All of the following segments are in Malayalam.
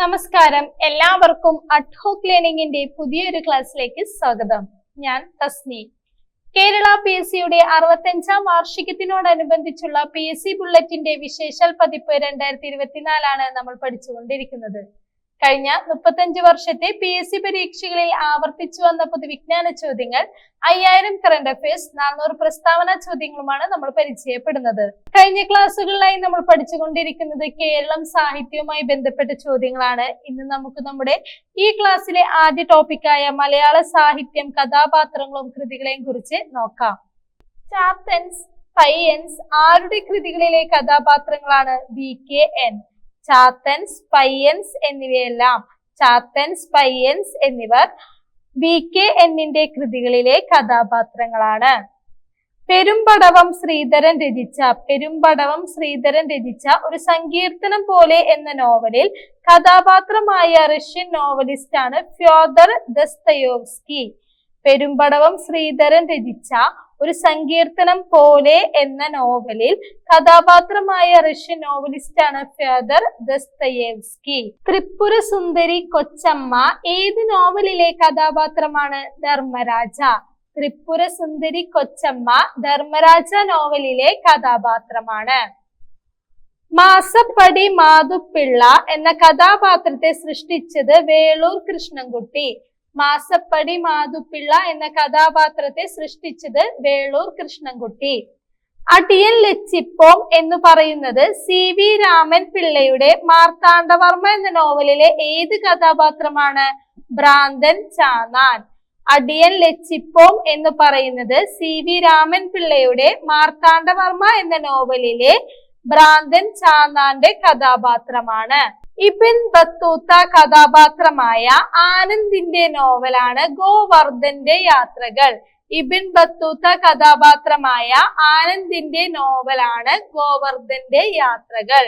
നമസ്കാരം. എല്ലാവർക്കും അഡ്ഹോ ക്ലീനിങ്ങിന്റെ പുതിയൊരു ക്ലാസ്സിലേക്ക് സ്വാഗതം. ഞാൻ തസ്നി. കേരള പി എസ് സിയുടെ അറുപത്തഞ്ചാം വാർഷികത്തിനോടനുബന്ധിച്ചുള്ള പി എസ് സി ബുള്ളറ്റിന്റെ വിശേഷൽ പതിപ്പ് രണ്ടായിരത്തി ഇരുപത്തിനാലാണ് നമ്മൾ പഠിച്ചുകൊണ്ടിരിക്കുന്നത്. കഴിഞ്ഞ മുപ്പത്തഞ്ച് വർഷത്തെ പി എസ് സി പരീക്ഷകളിൽ ആവർത്തിച്ചു വന്ന പൊതുവിജ്ഞാന ചോദ്യങ്ങൾ അയ്യായിരം കറണ്ട് അഫയേഴ്സ് നാനൂറ് പ്രസ്താവന ചോദ്യങ്ങളുമാണ് നമ്മൾ പരിചയപ്പെടുന്നത്. കഴിഞ്ഞ ക്ലാസ്സുകളിലായി നമ്മൾ പഠിച്ചുകൊണ്ടിരിക്കുന്നത് കേരളം സാഹിത്യവുമായി ബന്ധപ്പെട്ട ചോദ്യങ്ങളാണ്. ഇന്ന് നമുക്ക് നമ്മുടെ ഈ ക്ലാസ്സിലെ ആദ്യ ടോപ്പിക്കായ മലയാള സാഹിത്യം കഥാപാത്രങ്ങളും കൃതികളെയും കുറിച്ച് നോക്കാം. ചാത്തൻസ് പയ്യൻസ് ആരുടെ കൃതികളിലെ കഥാപാത്രങ്ങളാണ് V K N Chathans Payyans എന്നിവയെല്ലാം ചാത്തൻസ് പയ്യൻസ് എന്നിവർ വി കെ എന്നിന്റെ കൃതികളിലെ കഥാപാത്രങ്ങളാണ്. പെരുമ്പടവം ശ്രീധരൻ രചിച്ച പെരുമ്പടവം ശ്രീധരൻ രചിച്ച ഒരു സങ്കീർത്തനം പോലെ എന്ന നോവലിൽ കഥാപാത്രമായ റഷ്യൻ നോവലിസ്റ്റാണ് ഫ്യോദർ ദസ്തയോവ്സ്കി. പെരുമ്പടവം ശ്രീധരൻ രചിച്ച ഒരു സങ്കീർത്തനം പോലെ എന്ന നോവലിൽ കഥാപാത്രമായ റഷ്യൻ നോവലിസ്റ്റ് ആണ് ഫ്യോദർ ദസ്തയേവ്സ്കി. ത്രിപുര സുന്ദരി കൊച്ചമ്മ ഏത് നോവലിലെ കഥാപാത്രമാണ്? ധർമ്മരാജ. ത്രിപുര സുന്ദരി കൊച്ചമ്മ ധർമ്മരാജ നോവലിലെ കഥാപാത്രമാണ്. മാസപ്പടി മാതുപ്പിള്ള എന്ന കഥാപാത്രത്തെ സൃഷ്ടിച്ചത് വേളൂർ കൃഷ്ണൻകുട്ടി. മാസപ്പടി മാതുപ്പിള്ള എന്ന കഥാപാത്രത്തെ സൃഷ്ടിച്ചത് വേളൂർ കൃഷ്ണൻകുട്ടി. അടിയൻ ലച്ചിപ്പോം എന്ന് പറയുന്നത് സി വി രാമൻ പിള്ളയുടെ മാർത്താണ്ഡവർമ്മ എന്ന നോവലിലെ ഏത് കഥാപാത്രമാണ്? ഭ്രാന്തൻ ചാന്നാൻ. അടിയൻ ലച്ചിപ്പോം എന്ന് പറയുന്നത് സി വി രാമൻ പിള്ളയുടെ മാർത്താണ്ഡവർമ്മ എന്ന നോവലിലെ ഭ്രാന്തൻ ചാന്നാന്റെ കഥാപാത്രമാണ്. ഇബിൻ ബത്തൂത്ത കഥാപാത്രമായ ആനന്ദിന്റെ നോവലാണ് ഗോവർദ്ധന്റെ യാത്രകൾ. ഇബിൻ ബത്തൂത്ത കഥാപാത്രമായ ആനന്ദിന്റെ നോവലാണ് ഗോവർദ്ധന്റെ യാത്രകൾ.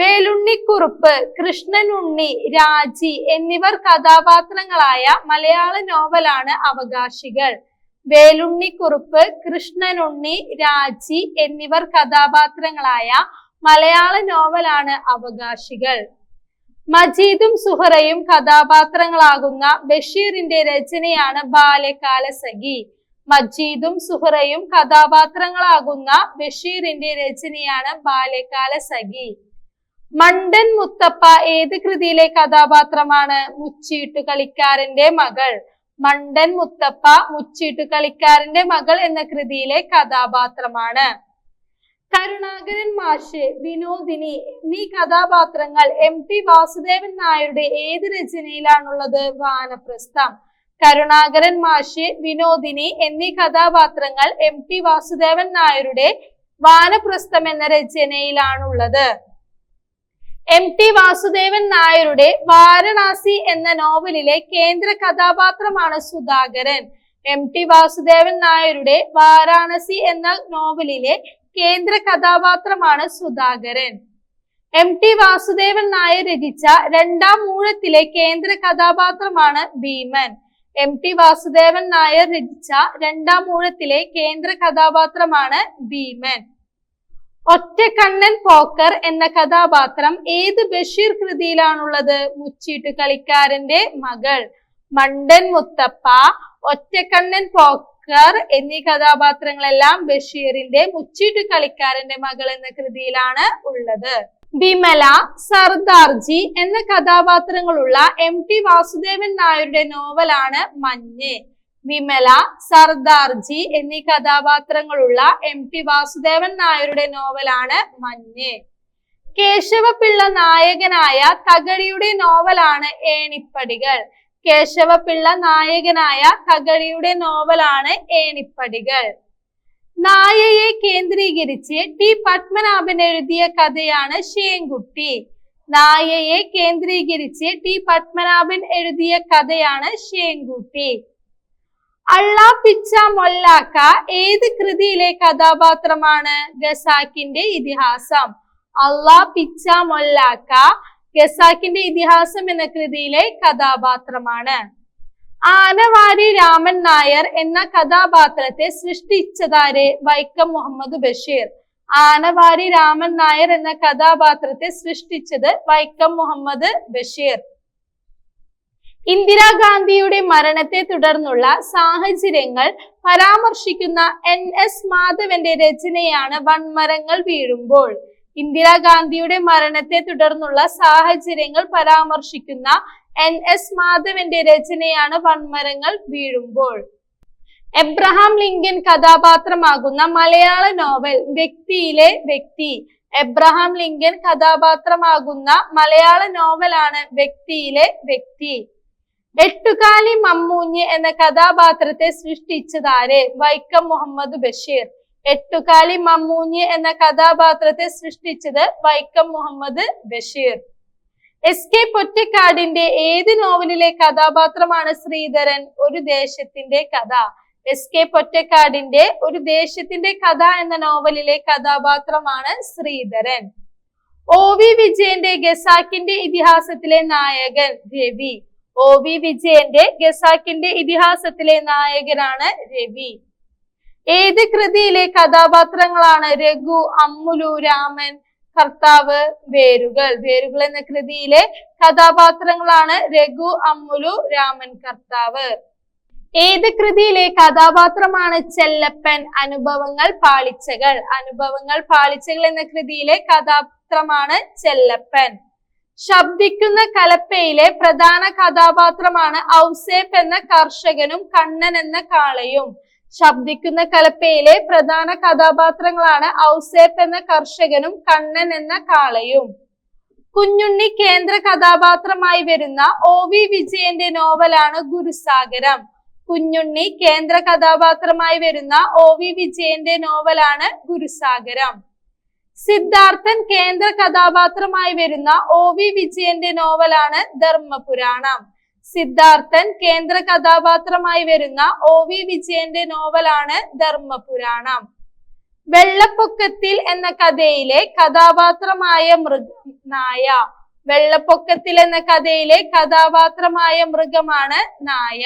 വേലുണ്ണിക്കുറുപ്പ് കൃഷ്ണനുണ്ണി രാജി എന്നിവർ കഥാപാത്രങ്ങളായ മലയാള നോവലാണ് അവകാശികൾ. വേലുണ്ണിക്കുറുപ്പ് കൃഷ്ണനുണ്ണി രാജി എന്നിവർ കഥാപാത്രങ്ങളായ മലയാള നോവലാണ് അവകാശികൾ. മജീദും സുഹറയും കഥാപാത്രങ്ങളാകുന്ന ബഷീറിന്റെ രചനയാണ് ബാല്യകാല സഖി മജീദും സുഹറയും കഥാപാത്രങ്ങളാകുന്ന ബഷീറിന്റെ രചനയാണ് ബാല്യകാല സഖി മണ്ടൻ മുത്തപ്പ ഏത് കൃതിയിലെ കഥാപാത്രമാണ്? മുച്ചീട്ടു കളിക്കാരന്റെ മകൾ. മണ്ടൻ മുത്തപ്പ മുച്ചീട്ടു കളിക്കാരന്റെ മകൾ എന്ന കൃതിയിലെ കഥാപാത്രമാണ്. കരുണാകരൻ മാഷ് വിനോദിനി എന്നീ കഥാപാത്രങ്ങൾ എം ടി വാസുദേവൻ നായരുടെ ഏത് രചനയിലാണുള്ളത്? വാനപ്രസ്ഥം. കരുണാകരൻ മാഷ് വിനോദിനി എന്നീ കഥാപാത്രങ്ങൾ എം ടി വാസുദേവൻ നായരുടെ വാനപ്രസ്ഥം എന്ന രചനയിലാണുള്ളത്. എം ടി വാസുദേവൻ നായരുടെ വാരണാസി എന്ന നോവലിലെ കേന്ദ്ര കഥാപാത്രമാണ് സുധാകരൻ. എം ടി വാസുദേവൻ നായരുടെ വാരാണസി എന്ന നോവലിലെ കേന്ദ്ര കഥാപാത്രമാണ് സുധാകരൻ. എം ടി വാസുദേവൻ നായർ രചിച്ച രണ്ടാം മൂഴത്തിലെ കേന്ദ്ര കഥാപാത്രമാണ് ഭീമൻ. എം ടി വാസുദേവൻ നായർ രചിച്ച രണ്ടാം മൂഴത്തിലെ കേന്ദ്ര കഥാപാത്രമാണ് ഭീമൻ. ഒറ്റക്കണ്ണൻ പോക്കർ എന്ന കഥാപാത്രം ഏത് ബഷീർ കൃതിയിലാണുള്ളത്? മുച്ചീട്ട് കളിക്കാരന്റെ മകൾ. മണ്ടൻ മുത്തപ്പ ഒറ്റക്കണ്ണൻ പോക്കർ എന്നീ കഥാപാത്രങ്ങളെല്ലാം ബഷീറിന്റെ മുച്ചീട്ട് കളിക്കാരന്റെ മകൾ എന്ന കൃതിയിലാണ് ഉള്ളത്. വിമല സർദാർജി എന്ന കഥാപാത്രങ്ങളുള്ള എം ടി വാസുദേവൻ നായരുടെ നോവലാണ് മഞ്ഞ്. വിമല സർദാർജി എന്നീ കഥാപാത്രങ്ങളുള്ള എം ടി വാസുദേവൻ നായരുടെ നോവലാണ് മഞ്ഞ്. കേശവപിള്ള നായകനായ തകഴിയുടെ നോവലാണ് ഏണിപ്പടികൾ. കേശവപിള്ള നായകനായ തകഴിയുടെ നോവലാണ് ഏണിപ്പടികൾ. നായയെ കേന്ദ്രീകരിച്ച് ടി പത്മനാഭൻ എഴുതിയ കഥയാണ് ശേങ്കുട്ടി നായയെ കേന്ദ്രീകരിച്ച് ടി പത്മനാഭൻ എഴുതിയ കഥയാണ് ശേങ്കുട്ടി അള്ളാ പിച്ച മൊല്ലാക്ക ഏത് കൃതിയിലെ കഥാപാത്രമാണ് ഗസാക്കിന്റെ ഇതിഹാസം? അള്ളാ പിച്ച മൊല്ലാക്ക ഗസാക്കിന്റെ ഇതിഹാസം എന്ന കൃതിയിലെ കഥാപാത്രമാണ്. ആനവാരി രാമൻ നായർ എന്ന കഥാപാത്രത്തെ സൃഷ്ടിച്ചതാര്? വൈക്കം മുഹമ്മദ് ബഷീർ. ആനവാരി രാമൻ നായർ എന്ന കഥാപാത്രത്തെ സൃഷ്ടിച്ചത് വൈക്കം മുഹമ്മദ് ബഷീർ. ഇന്ദിരാഗാന്ധിയുടെ മരണത്തെ തുടർന്നുള്ള സാഹചര്യങ്ങൾ പരാമർശിക്കുന്ന എൻ എസ് മാധവന്റെ രചനയാണ് വൺമരങ്ങൾ വീഴുമ്പോൾ. ഇന്ദിരാഗാന്ധിയുടെ മരണത്തെ തുടർന്നുള്ള സാഹചര്യങ്ങൾ പരാമർശിക്കുന്ന എൻ എസ് മാധവന്റെ രചനയാണ് വൺമരങ്ങൾ വീഴുമ്പോൾ. എബ്രഹാം ലിങ്കൻ കഥാപാത്രമാകുന്ന മലയാള നോവൽ വ്യക്തിയിലെ വ്യക്തി. എബ്രഹാം ലിങ്കൻ കഥാപാത്രമാകുന്ന മലയാള നോവലാണ് വ്യക്തിയിലെ വ്യക്തി. എട്ടുകാലി മമ്മൂഞ്ഞ് എന്ന കഥാപാത്രത്തെ സൃഷ്ടിച്ചതാര് വൈക്കം മുഹമ്മദ് ബഷീർ. എട്ടുകാലി മമ്മൂഞ്ഞ് എന്ന കഥാപാത്രത്തെ സൃഷ്ടിച്ചത് വൈക്കം മുഹമ്മദ് ബഷീർ. എസ് കെ പൊറ്റക്കാടിന്റെ ഏത് നോവലിലെ കഥാപാത്രമാണ് ശ്രീധരൻ? ഒരു ദേശത്തിന്റെ കഥ. എസ് കെ പൊറ്റക്കാടിന്റെ ഒരു ദേശത്തിന്റെ കഥ എന്ന നോവലിലെ കഥാപാത്രമാണ് ശ്രീധരൻ. ഒ വി വിജയന്റെ ഗസാക്കിന്റെ ഇതിഹാസത്തിലെ നായകൻ രവി. ഒ വി വിജയന്റെ ഗസാക്കിന്റെ ഇതിഹാസത്തിലെ നായകനാണ് രവി. ഏത് കൃതിയിലെ കഥാപാത്രങ്ങളാണ് രഘു അമ്മുലു രാമൻ കർത്താവ് വേരുകൾ? വേരുകൾ എന്ന കൃതിയിലെ കഥാപാത്രങ്ങളാണ് രഘു അമ്മുലു രാമൻ കർത്താവ്. ഏത് കൃതിയിലെ കഥാപാത്രമാണ് ചെല്ലപ്പൻ? അനുഭവങ്ങൾ പാളിച്ചകൾ. അനുഭവങ്ങൾ പാളിച്ചകൾ എന്ന കൃതിയിലെ കഥാപാത്രമാണ് ചെല്ലപ്പൻ. ശബ്ദിക്കുന്ന കലപ്പയിലെ പ്രധാന കഥാപാത്രമാണ് ഔസേപ്പ് എന്ന കർഷകനും കണ്ണൻ എന്ന കാളയും. ശബ്ദിക്കുന്ന കലപ്പയിലെ പ്രധാന കഥാപാത്രങ്ങളാണ് ഔസേപ്പ് എന്ന കർഷകനും കണ്ണൻ എന്ന കാളയും. കുഞ്ഞുണ്ണി കേന്ദ്ര കഥാപാത്രമായി വരുന്ന ഒ വി വിജയന്റെ നോവലാണ് ഗുരുസാഗരം. കുഞ്ഞുണ്ണി കേന്ദ്ര കഥാപാത്രമായി വരുന്ന ഒ വി വിജയന്റെ നോവലാണ് ഗുരുസാഗരം. സിദ്ധാർത്ഥൻ കേന്ദ്ര കഥാപാത്രമായി വരുന്ന ഒ വി വിജയന്റെ നോവലാണ് ധർമ്മപുരാണം. സിദ്ധാർത്ഥൻ കേന്ദ്ര കഥാപാത്രമായി വരുന്ന ഒ വി വിജയന്റെ നോവലാണ് ധർമ്മപുരാണം. വെള്ളപ്പൊക്കത്തിൽ എന്ന കഥയിലെ കഥാപാത്രമായ മൃഗം നായ. വെള്ളപ്പൊക്കത്തിൽ എന്ന കഥയിലെ കഥാപാത്രമായ മൃഗമാണ് നായ.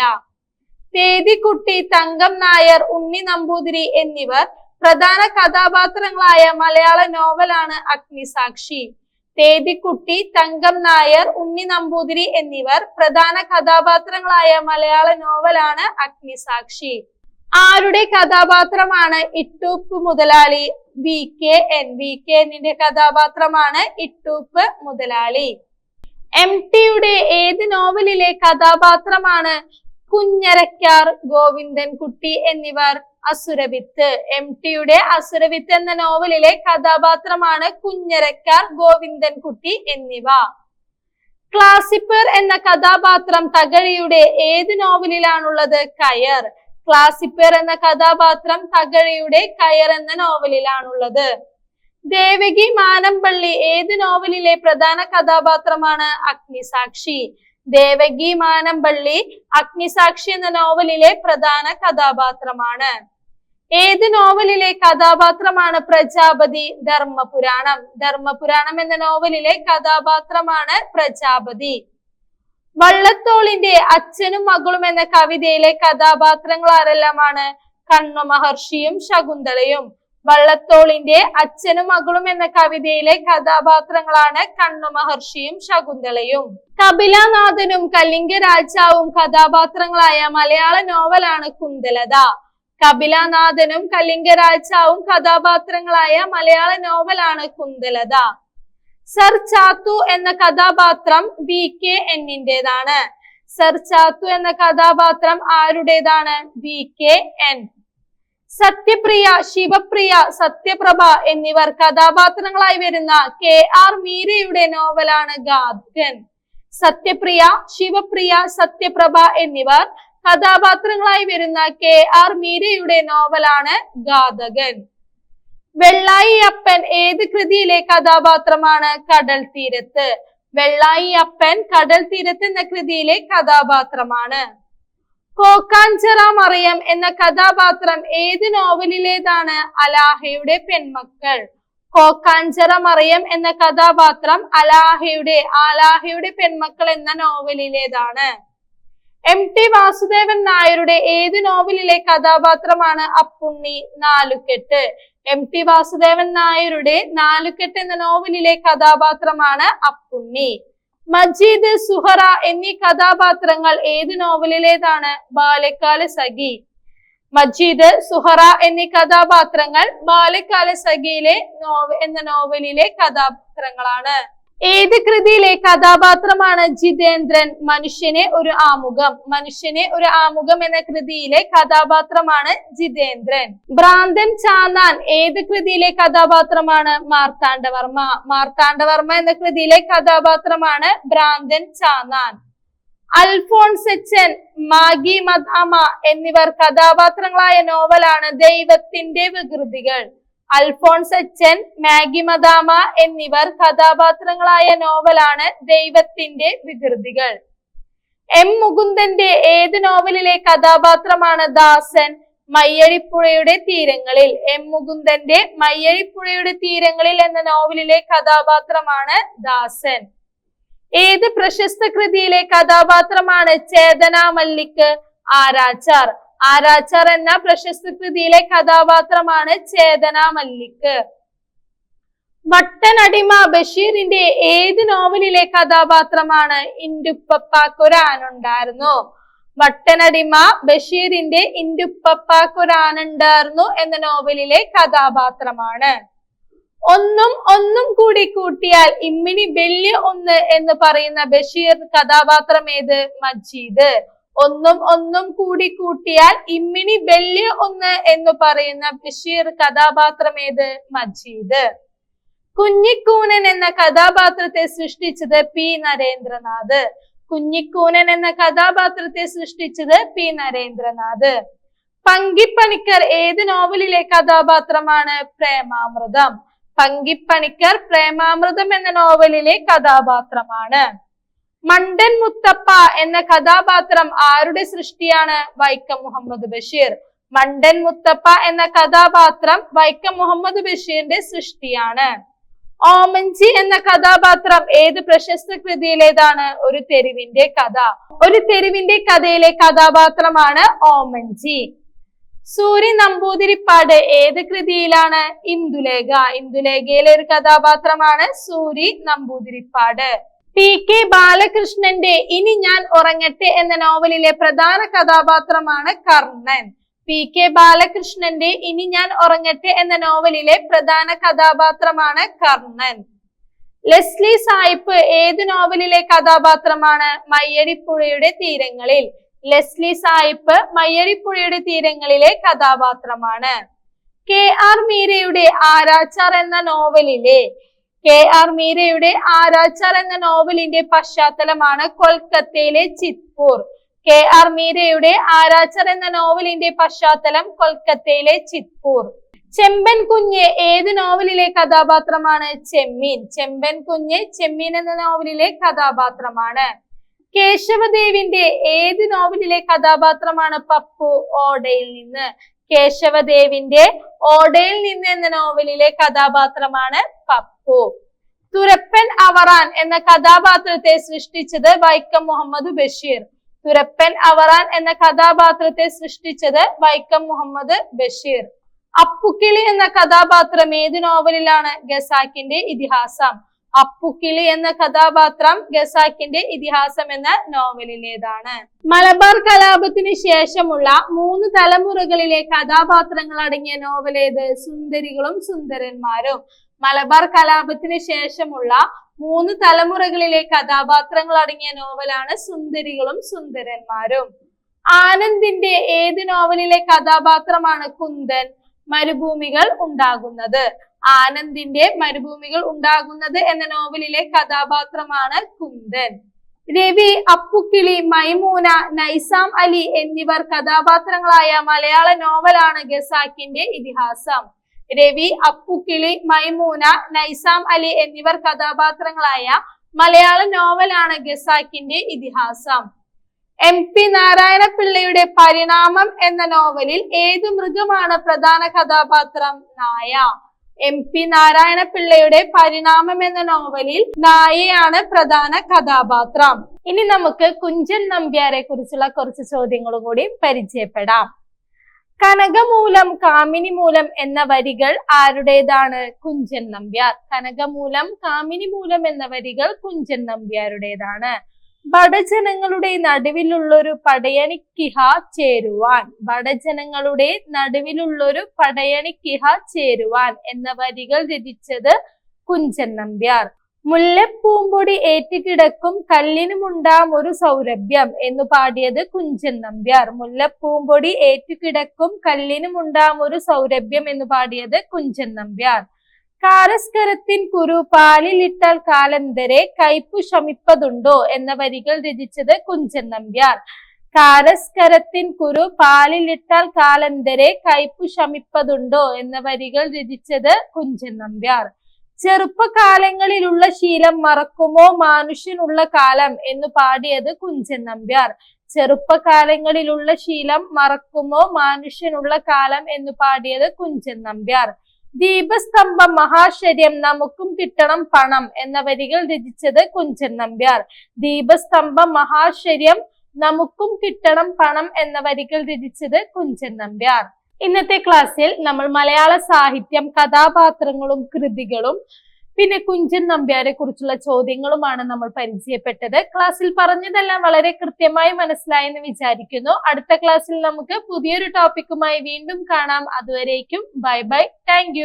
തേതിക്കുട്ടി തങ്കം നായർ ഉണ്ണി നമ്പൂതിരി എന്നിവർ പ്രധാന കഥാപാത്രങ്ങളായ മലയാള നോവലാണ് അഗ്നിസാക്ഷി. തേതിക്കുട്ടി തങ്കം നായർ ഉണ്ണി നമ്പൂതിരി എന്നിവർ പ്രധാന കഥാപാത്രങ്ങളായ മലയാള നോവലാണ് അഗ്നിസാക്ഷി. ആരുടെ കഥാപാത്രമാണ് ഇട്ടൂപ്പ് മുതലാളി? V K N. V K എന്നിന്റെ കഥാപാത്രമാണ് ഇട്ടൂപ്പ് മുതലാളി. എം ടിയുടെ ഏത് നോവലിലെ കഥാപാത്രമാണ് കുഞ്ഞരക്കാർ ഗോവിന്ദൻകുട്ടി എന്നിവർ? അസുരവിത്ത്. എം ടിയുടെ അസുരവിത്ത് എന്ന നോവലിലെ കഥാപാത്രമാണ് കുഞ്ഞരക്കാർ ഗോവിന്ദൻ കുട്ടി എന്നിവ. ക്ലാസിപ്പർ എന്ന കഥാപാത്രം തകഴിയുടെ ഏത് നോവലിലാണുള്ളത്? കയർ. ക്ലാസിപ്പർ എന്ന കഥാപാത്രം തകഴിയുടെ കയർ എന്ന നോവലിലാണുള്ളത്. ദേവകി മാനമ്പള്ളി ഏത് നോവലിലെ പ്രധാന കഥാപാത്രമാണ്? അഗ്നിസാക്ഷി. ദേവകി മാനമ്പള്ളി അഗ്നിസാക്ഷി എന്ന നോവലിലെ പ്രധാന കഥാപാത്രമാണ്. ഏത് നോവലിലെ കഥാപാത്രമാണ് പ്രജാപതി ധർമ്മപുരാണം? ധർമ്മപുരാണം എന്ന നോവലിലെ കഥാപാത്രമാണ് പ്രജാപതി. വള്ളത്തോളിന്റെ അച്ഛനും മകളും എന്ന കവിതയിലെ കഥാപാത്രങ്ങൾ ആരെല്ലാമാണ്? കണ്ണു മഹർഷിയും ശകുന്തളയും. വള്ളത്തോളിന്റെ അച്ഛനും മകളും എന്ന കവിതയിലെ കഥാപാത്രങ്ങളാണ് കണ്ണു മഹർഷിയും ശകുന്തളയും. കപിലനാഥനും കലിംഗ രാജാവും കഥാപാത്രങ്ങളായ മലയാള നോവലാണ് കുന്തലത. കപിലനാഥനും കലിംഗ രാജാവും കഥാപാത്രങ്ങളായ മലയാള നോവലാണ് കുന്തലത. സർ ചാത്തു എന്ന കഥാപാത്രം വി കെ എന്നിന്റേതാണ്. സർ ചാത്തു എന്ന കഥാപാത്രം ആരുടേതാണ്? V K N. Sathyapriya Sivapriya Sathyaprabha എന്നിവർ കഥാപാത്രങ്ങളായി വരുന്ന കെ ആർ മീരയുടെ നോവലാണ് ഗാഥൻ സത്യപ്രിയ ശിവപ്രിയ സത്യപ്രഭ എന്നിവർ കഥാപാത്രങ്ങളായി വരുന്ന കെ ആർ മീരയുടെ നോവലാണ് ഘാതകൻ. വെള്ളായി അപ്പൻ ഏത് കൃതിയിലെ കഥാപാത്രമാണ് കടൽ തീരത്ത്? വെള്ളായി അപ്പൻ കടൽ തീരത്ത് എന്ന കൃതിയിലെ കഥാപാത്രമാണ്. കോക്കാഞ്ചറ മറിയം എന്ന കഥാപാത്രം ഏത് നോവലിലേതാണ്? അലാഹയുടെ പെൺമക്കൾ. കോക്കാഞ്ചറ മറിയം എന്ന കഥാപാത്രം അലാഹയുടെ ആലാഹയുടെ പെൺമക്കൾ എന്ന നോവലിലേതാണ്. എം ടി വാസുദേവൻ നായരുടെ ഏത് നോവലിലെ കഥാപാത്രമാണ് അപ്പുണ്ണി നാലുകെട്ട്? എം ടി വാസുദേവൻ നായരുടെ നാലുകെട്ട് എന്ന നോവലിലെ കഥാപാത്രമാണ് അപ്പുണ്ണി മജീദ് സുഹറ എന്നീ കഥാപാത്രങ്ങൾ ഏത് നോവലിലേതാണ്? ബാലക്കാല സഖി. മജീദ് സുഹറ എന്നീ കഥാപാത്രങ്ങൾ ബാലക്കാല സഖിയിലെ നോവ എന്ന നോവലിലെ കഥാപാത്രങ്ങളാണ്. ഏത് കൃതിയിലെ കഥാപാത്രമാണ് ജിതേന്ദ്രൻ? മനുഷ്യനെ ഒരു ആമുഖം. മനുഷ്യനെ ഒരു ആമുഖം എന്ന കൃതിയിലെ കഥാപാത്രമാണ് ജിതേന്ദ്രൻ. ഭ്രാന്തൻ ചാന്നാൻ ഏത് കൃതിയിലെ കഥാപാത്രമാണ്? മാർത്താണ്ഡവർമ്മ. മാർത്താണ്ഡവർമ്മ എന്ന കൃതിയിലെ കഥാപാത്രമാണ് ഭ്രാന്തൻ ചാന്നാൻ. അൽഫോൺസച്ചൻ മാഗി മദാമ എന്നിവർ കഥാപാത്രങ്ങളായ നോവലാണ് ദൈവത്തിന്റെ വികൃതികൾ. അൽഫോൺസച്ചൻ മാഗി മദാമ എന്നിവർ കഥാപാത്രങ്ങളായ നോവലാണ് ദൈവത്തിന്റെ വികൃതികൾ. എം മുകുന്ദന്റെ ഏത് നോവലിലെ കഥാപാത്രമാണ് ദാസൻ? മയ്യഴിപ്പുഴയുടെ തീരങ്ങളിൽ. എം മുകുന്ദന്റെ മയ്യഴിപ്പുഴയുടെ തീരങ്ങളിൽ എന്ന നോവലിലെ കഥാപാത്രമാണ് ദാസൻ. ഏത് പ്രശസ്ത കൃതിയിലെ കഥാപാത്രമാണ് ചേതന മല്ലിക്ക് ആരാച്ചാർ? ആരാച്ചാർ എന്ന പ്രശസ്ത കൃതിയിലെ കഥാപാത്രമാണ് ചേതന മല്ലിക്. മട്ടനടിമ ബഷീറിന്റെ ഏത് നോവലിലെ കഥാപാത്രമാണ് ഇന്റുപ്പപ്പാക്കൊരാനുണ്ടായിരുന്നു വട്ടനടിമ ബഷീറിന്റെ ഇന്റുപ്പപ്പാക്കൊരാനുണ്ടായിരുന്നു എന്ന നോവലിലെ കഥാപാത്രമാണ്. ഒന്നും ഒന്നും കൂടി കൂട്ടിയാൽ ഇമ്മിനി വലിയ ഒന്ന് എന്ന് പറയുന്ന ബഷീർ കഥാപാത്രം ഏത്? മജീദ്. ഒന്നും ഒന്നും കൂടി കൂട്ടിയാൽ ഇമ്മിണി വലിയ ഒന്ന് എന്ന് പറയുന്ന ബഷീർ കഥാപാത്രം ഏത്? മജീദ്. കുഞ്ഞിക്കൂനൻ എന്ന കഥാപാത്രത്തെ സൃഷ്ടിച്ചത് പി നരേന്ദ്രനാഥ്. കുഞ്ഞിക്കൂനൻ എന്ന കഥാപാത്രത്തെ സൃഷ്ടിച്ചത് പി നരേന്ദ്രനാഥ്. പങ്കിപ്പണിക്കർ ഏത് നോവലിലെ കഥാപാത്രമാണ്? പ്രേമാമൃതം. പങ്കിപ്പണിക്കർ പ്രേമാമൃതം എന്ന നോവലിലെ കഥാപാത്രമാണ്. മണ്ടൻ മുത്തപ്പ എന്ന കഥാപാത്രം ആരുടെ സൃഷ്ടിയാണ് വൈക്കം മുഹമ്മദ് ബഷീർ? മണ്ടൻ മുത്തപ്പ എന്ന കഥാപാത്രം വൈക്കം മുഹമ്മദ് ബഷീറിന്റെ സൃഷ്ടിയാണ്. ഓമഞ്ചി എന്ന കഥാപാത്രം ഏത് പ്രശസ്ത കൃതിയിലേതാണ് ഒരു തെരുവിന്റെ കഥ? ഒരു തെരുവിന്റെ കഥയിലെ കഥാപാത്രമാണ് ഓമഞ്ചി സൂര്യ നമ്പൂതിരിപ്പാട് ഏത് കൃതിയിലാണ്? ഇന്ദുലേഖ. ഇന്ദുലേഖയിലെ ഒരു കഥാപാത്രമാണ് സൂരി നമ്പൂതിരിപ്പാട്. പി കെ ബാലകൃഷ്ണന്റെ ഇനി ഞാൻ ഉറങ്ങട്ടെ എന്ന നോവലിലെ പ്രധാന കഥാപാത്രമാണ് കർണൻ. പി കെ ബാലകൃഷ്ണന്റെ ഇനി ഞാൻ ഉറങ്ങട്ടെ എന്ന നോവലിലെ പ്രധാന കഥാപാത്രമാണ് കർണൻ. ലെസ്ലി സായിപ്പ് ഏത് നോവലിലെ കഥാപാത്രമാണ്? മയ്യടിപ്പുഴയുടെ തീരങ്ങളിൽ. ലെസ്ലി സായിപ്പ് മയ്യടിപ്പുഴയുടെ തീരങ്ങളിലെ കഥാപാത്രമാണ്. കെ ആർ മീരയുടെ ആരാച്ചാർ എന്ന നോവലിലെ കെ ആർ മീരയുടെ ആരാച്ചാർ എന്ന നോവലിന്റെ പശ്ചാത്തലമാണ് കൊൽക്കത്തയിലെ ചിത്പൂർ. കെ ആർ മീരയുടെ ആരാച്ചാർ എന്ന നോവലിന്റെ പശ്ചാത്തലം കൊൽക്കത്തയിലെ ചിത്പൂർ. ചെമ്പൻ കുഞ്ഞ് ഏത് നോവലിലെ കഥാപാത്രമാണ്? ചെമ്മീൻ. ചെമ്പൻ കുഞ്ഞ് ചെമ്മീൻ എന്ന നോവലിലെ കഥാപാത്രമാണ്. കേശവദേവിന്റെ ഏത് നോവലിലെ കഥാപാത്രമാണ് പപ്പു ഓടയിൽ നിന്ന്? കേശവദേവിന്റെ ഓടയിൽ നിന്ന് എന്ന നോവലിലെ കഥാപാത്രമാണ് പപ്പു. തുരപ്പൻ അവറാൻ എന്ന കഥാപാത്രത്തെ സൃഷ്ടിച്ചത് വൈക്കം മുഹമ്മദ് ബഷീർ. തുരപ്പൻ അവറാൻ എന്ന കഥാപാത്രത്തെ സൃഷ്ടിച്ചത് വൈക്കം മുഹമ്മദ് ബഷീർ. അപ്പുക്കിളി എന്ന കഥാപാത്രം ഏത് നോവലിലാണ് ഗസാക്കിന്റെ ഇതിഹാസം? അപ്പുക്കിളി എന്ന കഥാപാത്രം ഗസാക്കിന്റെ ഇതിഹാസം എന്ന നോവലിലേതാണ്. മലബാർ കലാപത്തിന് ശേഷമുള്ള മൂന്ന് തലമുറകളിലെ കഥാപാത്രങ്ങൾ അടങ്ങിയ നോവലേത് സുന്ദരികളും സുന്ദരന്മാരും. മലബാർ കലാപത്തിന് ശേഷമുള്ള മൂന്ന് തലമുറകളിലെ കഥാപാത്രങ്ങൾ അടങ്ങിയ നോവലാണ് സുന്ദരികളും സുന്ദരന്മാരും. ആനന്ദിന്റെ ഏത് നോവലിലെ കഥാപാത്രമാണ് കുന്തൻ? മരുഭൂമികൾ ഉണ്ടാകുന്നത്. ആനന്ദിന്റെ മരുഭൂമികൾ ഉണ്ടാകുന്നത് എന്ന നോവലിലെ കഥാപാത്രമാണ് കുന്ദൻ. രവി അപ്പുക്കിളി മൈമൂന നൈസാം അലി എന്നിവർ കഥാപാത്രങ്ങളായ മലയാള നോവലാണ് ഗസാക്കിന്റെ ഇതിഹാസം. രവി അപ്പുക്കിളി മൈമൂന നൈസാം അലി എന്നിവർ കഥാപാത്രങ്ങളായ മലയാള നോവലാണ് ഗസാക്കിന്റെ ഇതിഹാസം. എം പി നാരായണപിള്ളയുടെ പരിണാമം എന്ന നോവലിൽ ഏത് മൃഗമാണ് പ്രധാന കഥാപാത്രം? നായ. എം പി നാരായണ പിള്ളയുടെ പരിണാമം എന്ന നോവലിൽ നായയാണ് പ്രധാന കഥാപാത്രം. ഇനി നമുക്ക് കുഞ്ചൻ നമ്പ്യാരെ കുറിച്ചുള്ള കുറച്ച് ചോദ്യങ്ങളും കൂടി പരിചയപ്പെടാം. കനകമൂലം കാമിനി മൂലം എന്ന വരികൾ ആരുടേതാണ്? കുഞ്ചൻ നമ്പ്യാർ. കനകമൂലം കാമിനി മൂലം എന്ന വരികൾ കുഞ്ചൻ നമ്പ്യാരുടേതാണ്. ബടജനങ്ങളുടെ നടുവിലുള്ളൊരു പടയണിക്കിഹ ചേരുവാൻ. ബടജനങ്ങളുടെ നടുവിലുള്ളൊരു പടയണിക്കിഹ ചേരുവാൻ എന്ന വരികൾ രചിച്ചത് കുഞ്ചൻ നമ്പ്യാർ. മുല്ലപ്പൂമ്പൊടി ഏറ്റുകിടക്കും കല്ലിനുമുണ്ടാം ഒരു സൗരഭ്യം എന്ന് പാടിയത് കുഞ്ചൻ നമ്പ്യാർ. മുല്ലപ്പൂമ്പൊടി ഏറ്റുകിടക്കും കല്ലിനുമുണ്ടാം ഒരു സൗരഭ്യം എന്ന് പാടിയത് കുഞ്ചൻ നമ്പ്യാർ. കാരസ്കരത്തിൻ കുരു പാലിലിട്ടാൽ കാലന്തരെ കയ്പു ശമിപ്പതുണ്ടോ എന്ന വരികൾ രചിച്ചത് കുഞ്ചൻ നമ്പ്യാർ. കാരസ്കരത്തിൻ കുരു പാലിലിട്ടാൽ കാലന്തരെ കയ്പു ശമിപ്പതുണ്ടോ എന്ന വരികൾ രചിച്ചത് കുഞ്ചൻ നമ്പ്യാർ. ചെറുപ്പകാലങ്ങളിലുള്ള ശീലം മറക്കുമോ മാനുഷ്യനുള്ള കാലം എന്ന് പാടിയത് കുഞ്ചൻ നമ്പ്യാർ. ചെറുപ്പകാലങ്ങളിലുള്ള ശീലം മറക്കുമോ മാനുഷ്യനുള്ള കാലം എന്ന് പാടിയത് കുഞ്ചൻ നമ്പ്യാർ. ദീപസ്തംഭം മഹാശര്യം നമുക്കും കിട്ടണം പണം എന്ന വരികൾ രചിച്ചത് കുഞ്ചൻ നമ്പ്യാർ. ദീപസ്തംഭം മഹാശര്യം നമുക്കും കിട്ടണം പണം എന്ന വരികൾ രചിച്ചത് കുഞ്ചൻ നമ്പ്യാർ. ഇന്നത്തെ ക്ലാസ്സിൽ നമ്മൾ മലയാള സാഹിത്യം കഥാപാത്രങ്ങളും കൃതികളും പിന്നെ കുഞ്ചൻ നമ്പ്യാരെ കുറിച്ചുള്ള ചോദ്യങ്ങളുമാണ് നമ്മൾ പരിചയപ്പെട്ടത്. ക്ലാസ്സിൽ പറഞ്ഞതെല്ലാം വളരെ കൃത്യമായി മനസ്സിലായെന്ന് വിചാരിക്കുന്നു. അടുത്ത ക്ലാസ്സിൽ നമുക്ക് പുതിയൊരു ടോപ്പിക്കുമായി വീണ്ടും കാണാം. അതുവരേക്കും ബൈ ബൈ. താങ്ക്